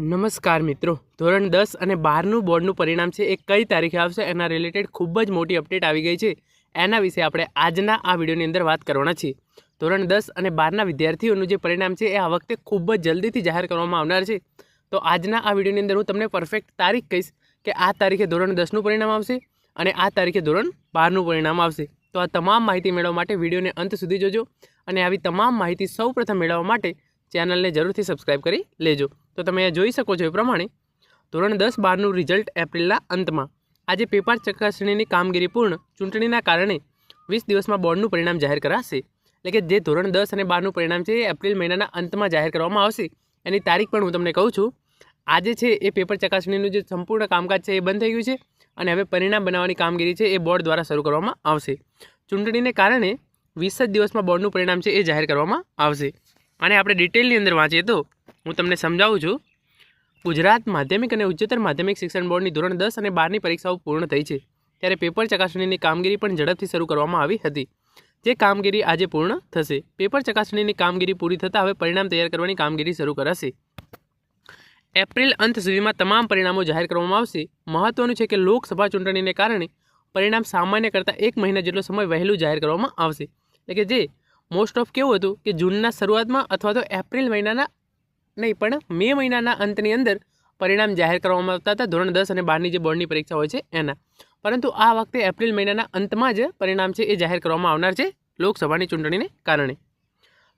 નમસ્કાર મિત્રો. ધોરણ દસ અને બારનું બોર્ડનું પરિણામ છે એ કઈ તારીખે આવશે એના રિલેટેડ ખૂબ જ મોટી અપડેટ આવી ગઈ છે. એના વિશે આપણે આજના આ વિડીયોની અંદર વાત કરવાના છીએ. ધોરણ દસ અને બારના વિદ્યાર્થીઓનું જે પરિણામ છે એ આ વખતે ખૂબ જ જલ્દીથી જાહેર કરવામાં આવનાર છે. તો આજના આ વિડીયોની અંદર હું તમને પરફેક્ટ તારીખ કહીશ કે આ તારીખે ધોરણ દસનું પરિણામ આવશે અને આ તારીખે ધોરણ બારનું પરિણામ આવશે. તો આ તમામ માહિતી મેળવવા માટે વિડીયોને અંત સુધી જોજો અને આવી તમામ માહિતી સૌપ્રથમ મેળવવા માટે ચેનલને જરૂરથી સબસ્ક્રાઇબ કરી લેજો. તો તમે જોઈ શકો છો એ પ્રમાણે ધોરણ દસ બારનું રિઝલ્ટ એપ્રિલના અંતમાં. આજે પેપર ચકાસણીની કામગીરી પૂર્ણ. ચૂંટણીના કારણે વીસ દિવસમાં બોર્ડનું પરિણામ જાહેર કરાશે. એટલે કે જે ધોરણ દસ અને બારનું પરિણામ છે એ એપ્રિલ મહિનાના અંતમાં જાહેર કરવામાં આવશે. એની તારીખ પણ હું તમને કહું છું. આજે છે એ પેપર ચકાસણીનું જે સંપૂર્ણ કામકાજ છે એ બંધ થઈ ગયું છે અને હવે પરિણામ બનાવવાની કામગીરી છે એ બોર્ડ દ્વારા શરૂ કરવામાં આવશે. ચૂંટણીને કારણે વીસ જ દિવસમાં બોર્ડનું પરિણામ છે એ જાહેર કરવામાં આવશે. અને આપણે ડિટેલની અંદર વાંચીએ તો હું તમને સમજાવું છું. ગુજરાત માધ્યમિક અને ઉચ્ચતર માધ્યમિક શિક્ષણ બોર્ડની ધોરણ દસ અને બારની પરીક્ષાઓ પૂર્ણ થઈ છે. ત્યારે પેપર ચકાસણીની કામગીરી પણ ઝડપથી શરૂ કરવામાં આવી હતી. જે કામગીરી આજે પૂર્ણ થશે. પેપર ચકાસણીની કામગીરી પૂરી થતાં હવે પરિણામ તૈયાર કરવાની કામગીરી શરૂ કરાશે. એપ્રિલ અંત સુધીમાં તમામ પરિણામો જાહેર કરવામાં આવશે. મહત્વનું છે કે લોકસભા ચૂંટણીને કારણે પરિણામ સામાન્ય કરતાં એક મહિના જેટલો સમય વહેલું જાહેર કરવામાં આવશે. એટલે કે જે મોસ્ટ ઓફ કેવું હતું કે જૂનના શરૂઆતમાં અથવા તો એપ્રિલ મહિનાના નહીં, પણ મે મહિનાના અંતની અંદર પરિણામ જાહેર કરવામાં આવતા હતા. ધોરણ દસ અને બારની જે બોર્ડની પરીક્ષા હોય છે એના. પરંતુ આ વખતે એપ્રિલ મહિનાના અંતમાં જ પરિણામ છે એ જાહેર કરવામાં આવનાર છે લોકસભાની ચૂંટણીને કારણે.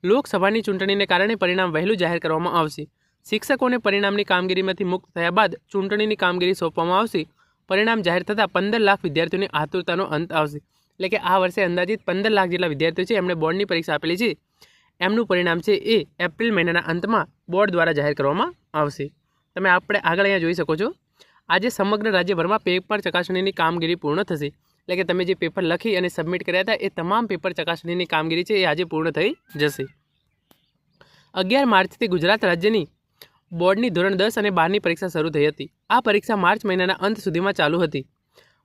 લોકસભાની ચૂંટણીને કારણે પરિણામ વહેલું જાહેર કરવામાં આવશે. શિક્ષકોને પરિણામની કામગીરીમાંથી મુક્ત થયા બાદ ચૂંટણીની કામગીરી સોંપવામાં આવશે. પરિણામ જાહેર થતાં પંદર લાખ વિદ્યાર્થીઓની આતુરતાનો અંત આવશે. એટલે કે આ વર્ષે અંદાજિત પંદર લાખ જેટલા વિદ્યાર્થીઓ છે એમણે બોર્ડની પરીક્ષા આપેલી છે. એમનું પરિણામ છે એ એપ્રિલ મહિનાના અંતમાં બોર્ડ દ્વારા જાહેર કરવામાં આવશે. તમે આપણે આગળ અહીંયા જોઈ શકો છો. આજે સમગ્ર રાજ્યભરમાં પેપર ચકાસણીની કામગીરી પૂર્ણ થશે. એટલે કે તમે જે પેપર લખી અને સબમિટ કર્યા હતા એ તમામ પેપર ચકાસણીની કામગીરી છે એ આજે પૂર્ણ થઈ જશે. અગિયાર માર્ચથી ગુજરાત રાજ્યની બોર્ડની ધોરણ દસ અને બારની પરીક્ષા શરૂ થઈ હતી. આ પરીક્ષા માર્ચ મહિનાના અંત સુધીમાં ચાલુ હતી.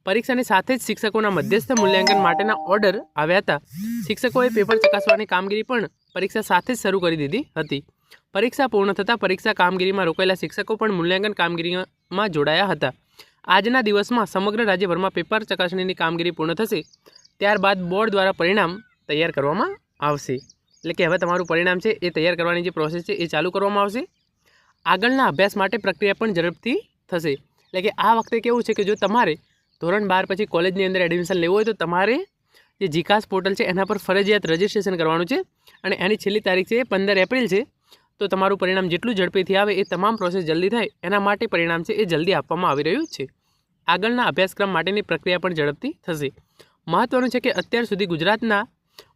પરીક્ષાની સાથે જ શિક્ષકોના મધ્યસ્થ મૂલ્યાંકન માટેના ઓર્ડર આવ્યા હતા. શિક્ષકોએ પેપર ચકાસવાની કામગીરી પણ પરીક્ષા સાથે જ શરૂ કરી દીધી હતી. પરીક્ષા પૂર્ણ થતાં પરીક્ષા કામગીરીમાં રોકાયેલા શિક્ષકો પણ મૂલ્યાંકન કામગીરીમાં જોડાયા હતા. આજના દિવસમાં સમગ્ર રાજ્યભરમાં પેપર ચકાસણીની કામગીરી પૂર્ણ થશે. ત્યારબાદ બોર્ડ દ્વારા પરિણામ તૈયાર કરવામાં આવશે. એટલે કે હવે તમારું પરિણામ છે એ તૈયાર કરવાની જે પ્રોસેસ છે એ ચાલુ કરવામાં આવશે. આગળના અભ્યાસ માટે પ્રક્રિયા પણ ઝડપથી થશે. એટલે કે આ વખતે કેવું છે કે જો તમારે ધોરણ બાર પછી કોલેજની અંદર એડમિશન લેવું હોય તો તમારે જે જીકાસ પોર્ટલ છે એના પર ફરજિયાત રજિસ્ટ્રેશન કરવાનું છે અને એની છેલ્લી તારીખ છે પંદર એપ્રિલ છે. તો તમારું પરિણામ જેટલું ઝડપીથી આવે એ તમામ પ્રોસેસ જલ્દી થાય. એના માટે પરિણામ છે એ જલ્દી આપવામાં આવી રહ્યું છે. આગળના અભ્યાસક્રમ માટેની પ્રક્રિયા પણ ઝડપથી થશે. મહત્વનું છે કે અત્યાર સુધી ગુજરાતના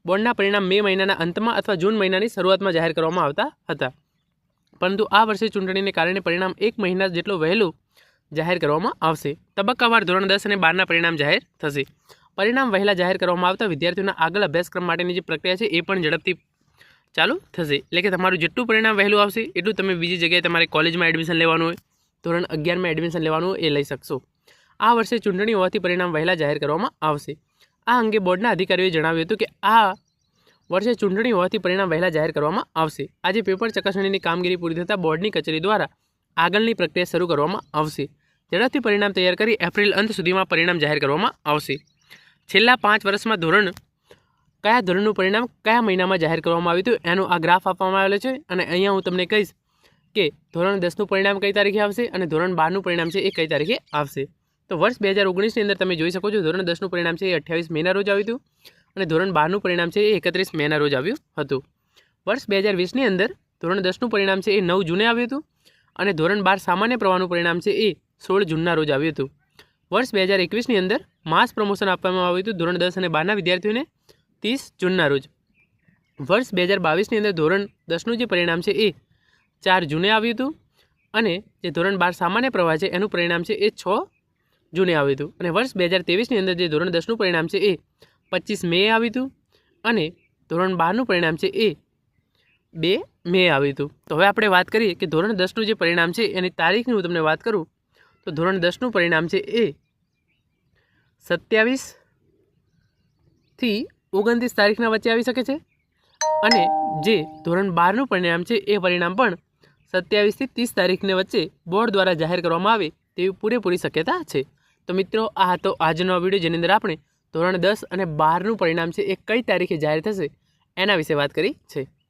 બોર્ડના પરિણામ મે મહિનાના અંતમાં અથવા જૂન મહિનાની શરૂઆતમાં જાહેર કરવામાં આવતા હતા. પરંતુ આ વર્ષે ચૂંટણીને કારણે પરિણામ એક મહિના જેટલો વહેલું જાહેર કરવામાં આવશે. તબક્કાવાર ધોરણ દસ અને બારના પરિણામ જાહેર થશે. પરિણામ વહેલા જાહેર કરવામાં આવતા વિદ્યાર્થીઓના આગળ અભ્યાસક્રમ માટેની જે પ્રક્રિયા છે એ પણ ઝડપથી ચાલુ થશે. એટલે કે તમારું જેટલું પરિણામ વહેલું આવશે, એટલું તમે બીજી જગ્યાએ તમારે કોલેજમાં એડમિશન લેવાનું હોય, ધોરણ અગિયારમાં એડમિશન લેવાનું એ લઈ શકશો. આ વર્ષે ચૂંટણી હોવાથી પરિણામ વહેલા જાહેર કરવામાં આવશે. આ અંગે બોર્ડના અધિકારીઓએ જણાવ્યું હતું કે આ વર્ષે ચૂંટણી હોવાથી પરિણામ વહેલા જાહેર કરવામાં આવશે. આજે પેપર ચકાસણીની કામગીરી પૂરી થતાં બોર્ડની કચેરી દ્વારા આગળની પ્રક્રિયા શરૂ કરવામાં આવશે. ઝડપથી પરિણામ તૈયાર કરી એપ્રિલ અંત સુધીમાં પરિણામ જાહેર કરવામાં આવશે. છેલ્લા પાંચ વર્ષમાં ધોરણ કયા ધોરણનું પરિણામ કયા મહિનામાં જાહેર કરવામાં આવ્યું હતું એનો આ ગ્રાફ આપવામાં આવેલો છે અને અહીંયા હું તમને કહીશ કે ધોરણ દસનું પરિણામ કઈ તારીખે આવશે અને ધોરણ બારનું પરિણામ છે એ કઈ તારીખે આવશે. તો વર્ષ બે હજાર ઓગણીસની અંદર તમે જોઈ શકો છો ધોરણ દસનું પરિણામ છે એ અઠ્યાવીસ મેના રોજ આવ્યું હતું અને ધોરણ બારનું પરિણામ છે એ એકત્રીસ મેના રોજ આવ્યું હતું. વર્ષ બે હજાર વીસની અંદર ધોરણ દસનું પરિણામ છે એ નવ જૂને આવ્યું હતું અને ધોરણ બાર સામાન્ય પ્રવાહનું પરિણામ છે એ સોળ જૂનના રોજ આવ્યું હતું. વર્ષ બે હજાર એકવીસની અંદર માસ પ્રમોશન આપવામાં આવ્યું હતું ધોરણ દસ અને બારના વિદ્યાર્થીઓને ત્રીસ જૂનના રોજ. વર્ષ બે હજાર બાવીસની અંદર ધોરણ દસનું જે પરિણામ છે એ ચાર જૂને આવ્યું હતું અને જે ધોરણ બાર સામાન્ય પ્રવાહ છે એનું પરિણામ છે એ છ જૂને આવ્યું હતું. અને વર્ષ બે હજાર ત્રેવીસની અંદર જે ધોરણ દસનું પરિણામ છે એ પચીસ મે આવ્યું હતું અને ધોરણ બારનું પરિણામ છે એ બે? મે આવ્યું હતું. તો હવે આપણે વાત કરીએ કે ધોરણ દસનું જે પરિણામ છે એની તારીખની હું તમને વાત કરું? તો ધોરણ દસનું પરિણામ છે એ સત્યાવીસથી ઓગણત્રીસ તારીખના વચ્ચે આવી શકે છે. અને જે ધોરણ બારનું પરિણામ છે એ પરિણામ પણ સત્યાવીસથી ત્રીસ તારીખને વચ્ચે બોર્ડ દ્વારા જાહેર કરવામાં આવે તેવી પૂરેપૂરી શક્યતા છે. તો મિત્રો, આ હતો આજનો વીડિયો જેની અંદર આપણે ધોરણ દસ અને બારનું પરિણામ છે એ કઈ તારીખે જાહેર થશે એના વિશે વાત કરી છે.